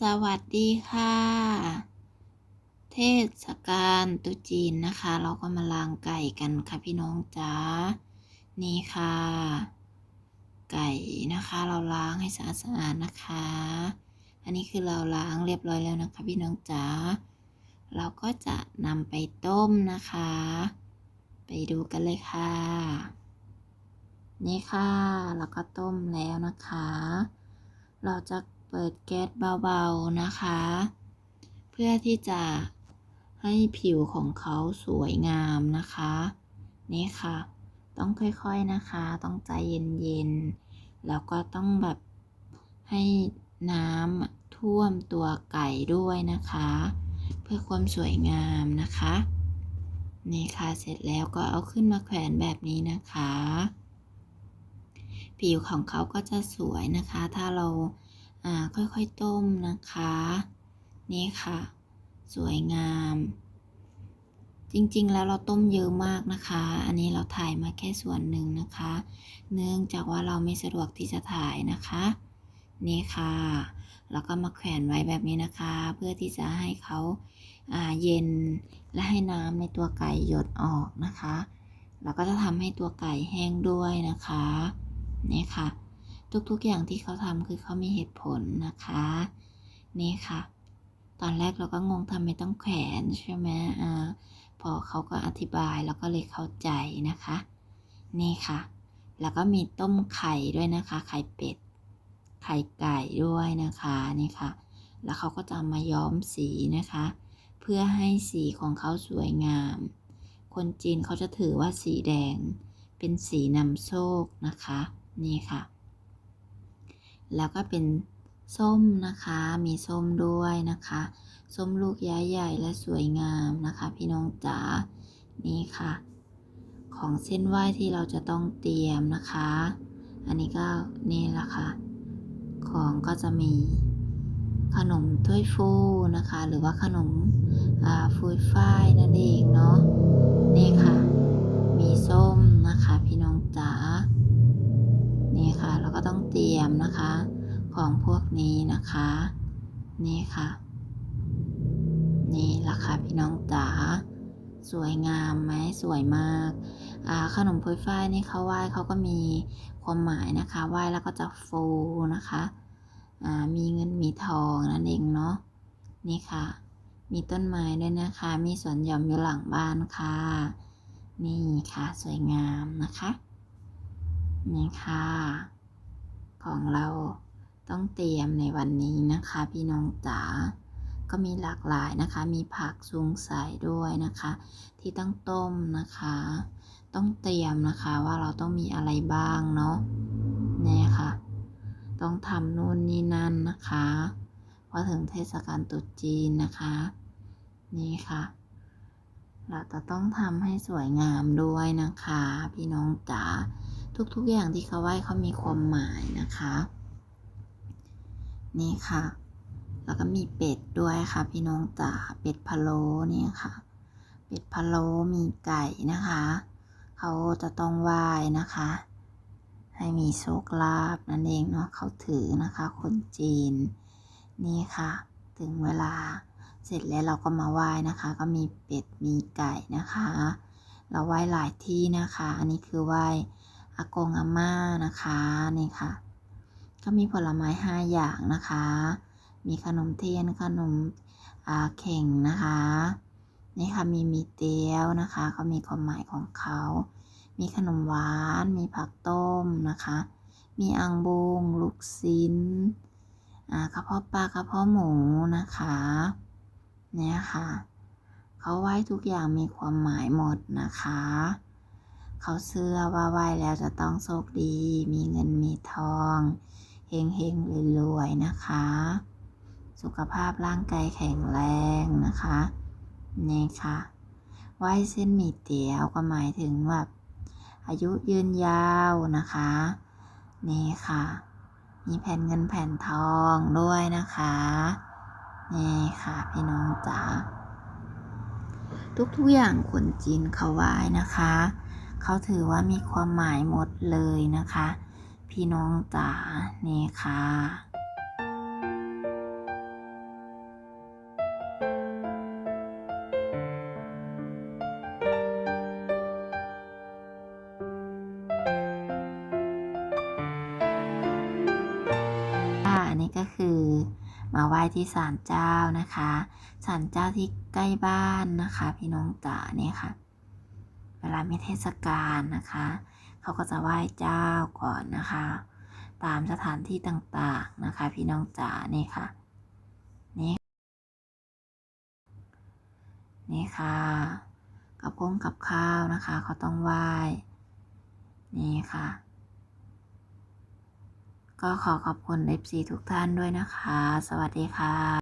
สวัสดีค่ะ เทศกาลตุจีนนะคะ เราก็มาล้างไก่กันค่ะพี่น้องจ๋า นี่ค่ะ ไก่นะคะ เราล้างให้สะอาดสะอาดนะคะ อันนี้คือเราล้างเรียบร้อยแล้วนะคะ พี่น้องจ๋า เราก็จะนำไปต้มนะคะ ไปดูกันเลยค่ะ นี่ค่ะแล้วก็ต้มแล้วนะคะ เราจะ เปิดแก๊สเบาๆนะคะ เพื่อที่จะให้ผิวของเขาสวยงามนะคะ นี่ค่ะ ต้องค่อยๆนะคะ ต้องใจเย็นๆ แล้วก็ต้องแบบให้น้ำท่วมตัวไก่ด้วยนะคะ เพื่อความสวยงามนะคะ นี่ค่ะเสร็จแล้วก็เอาขึ้นมาแขวนแบบนี้นะคะ ผิวของเขาก็จะสวยนะคะ ถ้าเรา อ่าค่อยๆต้มนะคะ นี่ค่ะ สวยงาม จริงๆแล้วเราต้มเยอะมากนะคะ อันนี้เราถ่ายมาแค่ส่วนหนึ่งนะคะ เนื่องจากว่าเราไม่สะดวกที่จะถ่ายนะคะ นี่ค่ะ แล้วก็มาแขวนไว้แบบนี้นะคะ เพื่อที่จะให้เขาาเย็นและให้น้ำในตัวไก่หยดออกนะคะ แล้วก็จะทำให้ตัวไก่แห้งด้วยนะคะ นี่ค่ะ ทุกๆอย่างที่เขาทำคือเขามีเหตุผลนะคะ นี่ค่ะ ตอนแรกเราก็งงทำไมต้องแขวนใช่ไหมอ่าพอเขาก็อธิบายเราก็เลยเข้าใจนะคะ นี่ค่ะ แล้วก็มีต้มไข่ด้วยนะคะ ไข่เป็ด ไข่ไก่ด้วยนะคะนี่ค่ะ แล้วเขาก็จะมาย้อมสีนะคะ เพื่อให้สีของเขาสวยงาม คนจีนเขาจะถือว่าสีแดง เป็นสีนำโชคนะคะ นี่ค่ะ แล้วก็เป็นส้มนะคะ มีส้มด้วยนะคะ ส้มลูกย้ายใหญ่และสวยงามนะคะ พี่น้องจ๋า นี่ค่ะ ของเส้นไหว้ที่เราจะต้องเตรียมนะคะ อันนี้ก็นี่แหละค่ะ ของก็จะมีขนมถ้วยฟูนะคะ หรือว่าขนมฟูยฝ้ายนั่นเองเนาะ มนะคะ ของพวกนี้นะคะ นี่ค่ะ นี่ละค่ะพี่น้องจ๋าสวยงามไหมสวยมากขนมพุยฝ้ายนี่เขาไหว้เขาก็มีความหมายนะคะไหว้แล้วก็จะฟูนะคะมีเงินมีทองนั่นเองเนาะนี่ค่ะ มีต้นไม้ด้วยนะคะ มีสวนหย่อมอยู่หลังบ้านค่ะ นี่ค่ะ สวยงามนะคะ นี่ค่ะ ของเราต้องเตรียมในวันนี้นะคะ พี่น้องจ๋าก็มีหลากหลายนะคะ มีผักซุงใส่ด้วยนะคะ ที่ต้องต้มนะคะ ต้องเตรียมนะคะว่าเราต้องมีอะไรบ้างเนาะเนี่ยค่ะ ต้องทำนู่นนี่นั่นนะคะพอถึงเทศกาลตรุษจีนนะคะ นี่ค่ะ เราจะต้องทำให้สวยงามด้วยนะคะ พี่น้องจ๋า ทุกๆอย่างที่เขาไหว้เขามีความหมายนะคะ นี่ค่ะ แล้วก็มีเป็ดด้วยค่ะ พี่น้องจ๋าเป็ดพะโล้เนี่ยค่ะ เป็ดพะโล้มีไก่นะคะ เขาจะต้องไหว้นะคะ ให้มีโชคลาภนั่นเองเนาะเขาถือนะคะ คนจีน นี่ค่ะ ถึงเวลาเสร็จแล้วเราก็มาไหว้นะคะ ก็มีเป็ดมีไก่นะคะ เราไหว้หลายที่นะคะ อันนี้คือไหว้ อากงอาม่านะคะนี่ค่ะ ก็มีผลไม้ห้าอย่างนะคะ มีขนมเทียนขนมเข่งนะคะนี่ค่ะมีมีเตี๊ยวนะคะเขามีความหมายของเขา มีขนมหวาน มีผักต้มนะคะ มีอังบุงลูกชิ้นกระเพาะปลากระเพาะหมูนะคะเนี่ยค่ะเขาไหว้ทุกอย่างมีความหมายหมดนะคะ เขาเชื่อว่าไหว้แล้วจะต้องโชคดี มีเงินมีทองเฮงเฮงรวยๆนะคะ สุขภาพร่างกายแข็งแรงนะคะนี่ค่ะไหว้เส้นหมี่เตี๋ยวก็หมายถึงแบบอายุยืนยาวนะคะนี่ค่ะ มีแผ่นเงินแผ่นทองด้วยนะคะนี่ค่ะพี่น้องจ๋าทุกๆอย่างคนจีนเขาไหว้นะคะ เขาถือว่ามีความหมายหมดเลยนะคะ พี่น้องจ๋านี่ค่ะอันนี้ก็คือมาไหว้ที่ศาลเจ้านะคะศาลเจ้าที่ใกล้บ้านนะคะ พี่น้องจ๋าเนี่ยค่ะ เวลามีเทศกาลนะคะ เขาก็จะไหว้เจ้าก่อนนะคะ ตามสถานที่ต่างๆนะคะ พี่น้องจ๋านี่ค่ะ นี่ นี่ค่ะ กับพงกับข้าวนะคะ เขาต้องไหว้ นี่ค่ะ ก็ขอขอบคุณ FC ทุกท่านด้วยนะคะ สวัสดีค่ะ